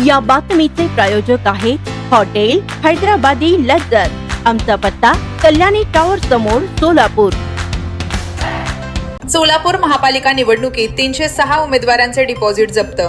या बातमीचे प्रायोजक आहे हॉटेल हैदराबादी लज्जत आमचा पत्ता कल्याणी टॉवर समोर सोलापूर. सोलापूर महापालिका निवडणुकीत तीनशे सहा उमेदवारांचे डिपॉझिट जप्त.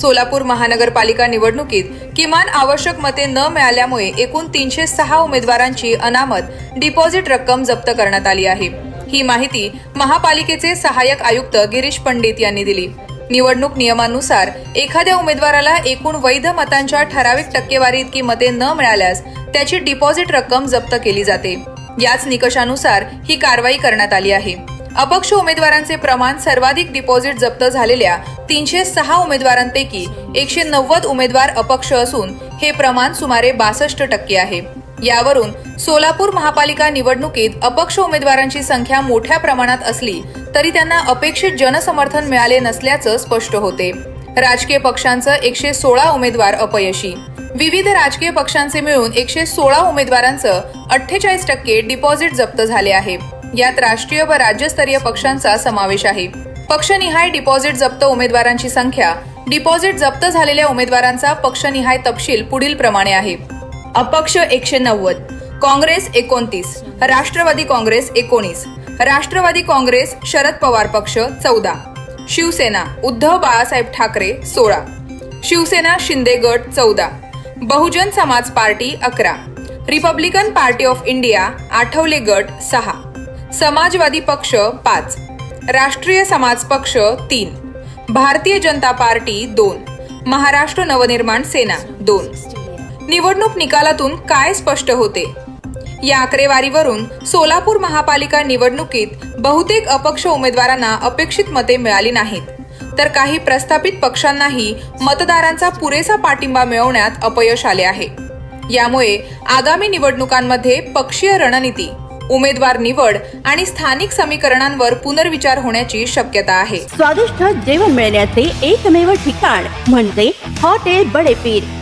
सोलापूर महानगरपालिका निवडणुकीत किमान आवश्यक मते न मिळाल्यामुळे एकूण तीनशे सहा उमेदवारांची अनामत डिपॉझिट रक्कम जप्त करण्यात आली आहे. ही माहिती महापालिकेचे सहाय्यक आयुक्त गिरीश पंडित यांनी दिली. निवडणूक नियमानुसार एखाद्या उमेदवाराला एकूण वैध मतांच्या ठराविक टक्केवारी इतकी मते न मिळाल्यास त्याची डिपॉझिट रक्कम जप्त केली जाते. याच निकषानुसार ही कारवाई करण्यात आली आहे. अपक्ष उमेदवारांचे प्रमाण सर्वाधिक डिपॉझिट जप्त झालेल्या तीनशे सहा उमेदवारांपैकी एकशे नव्वद उमेदवार अपक्ष असून हे प्रमाण सुमारे बासष्ट टक्के आहे. यावरून सोलापूर महापालिका निवडणुकीत अपक्ष उमेदवारांची संख्या मोठ्या प्रमाणात असली तरी त्यांना अपेक्षित जनसमर्थन मिळाले नसल्याचं स्पष्ट होते. राजकीय पक्षांचं एकशे सोळा उमेदवार अपयशी. विविध राजकीय पक्षांचे मिळून एकशे सोळा उमेदवारांचं अठ्ठेचाळीस टक्के डिपॉझिट जप्त झाले आहे. यात राष्ट्रीय व राज्यस्तरीय पक्षांचा समावेश आहे. पक्षनिहाय डिपॉझिट जप्त उमेदवारांची संख्या डिपॉझिट जप्त झालेल्या उमेदवारांचा पक्षनिहाय तपशील पुढील प्रमाणे आहे. अपक्ष एकशे नव्वद काँग्रेस एकोणतीस राष्ट्रवादी काँग्रेस एकोणीस राष्ट्रवादी काँग्रेस शरद पवार पक्ष चौदा शिवसेना उद्धव बाळासाहेब ठाकरे सोळा शिवसेना शिंदे गट चौदा बहुजन समाज पार्टी अकरा republican party of India Athawale गट सहा समाजवादी पक्ष पाच राष्ट्रीय समाज पक्ष तीन भारतीय जनता पार्टी दोन महाराष्ट्र नवनिर्माण सेना दोन. निवडणूक निकालातून काय स्पष्ट होते? या आकडेवारीवरून सोलापूर महापालिका निवडणुकीत बहुतेक अपक्ष उमेदवारांना अपेक्षित मते मिळाली नाहीत. तर काही प्रस्थापित पक्षांनाही मतदारांचा पुरेसा पाठिंबा मिळवण्यात अपयश आले आहे. यामुळे आगामी निवडणुकांमध्ये पक्षीय रणनीती उमेदवार निवड आणि स्थानिक समीकरणांवर पुनर्विचार होण्याची शक्यता आहे. स्वादिष्ट जेवण मिळण्याचे एकमेव ठिकाण म्हणजे हॉटेल बडेपीर.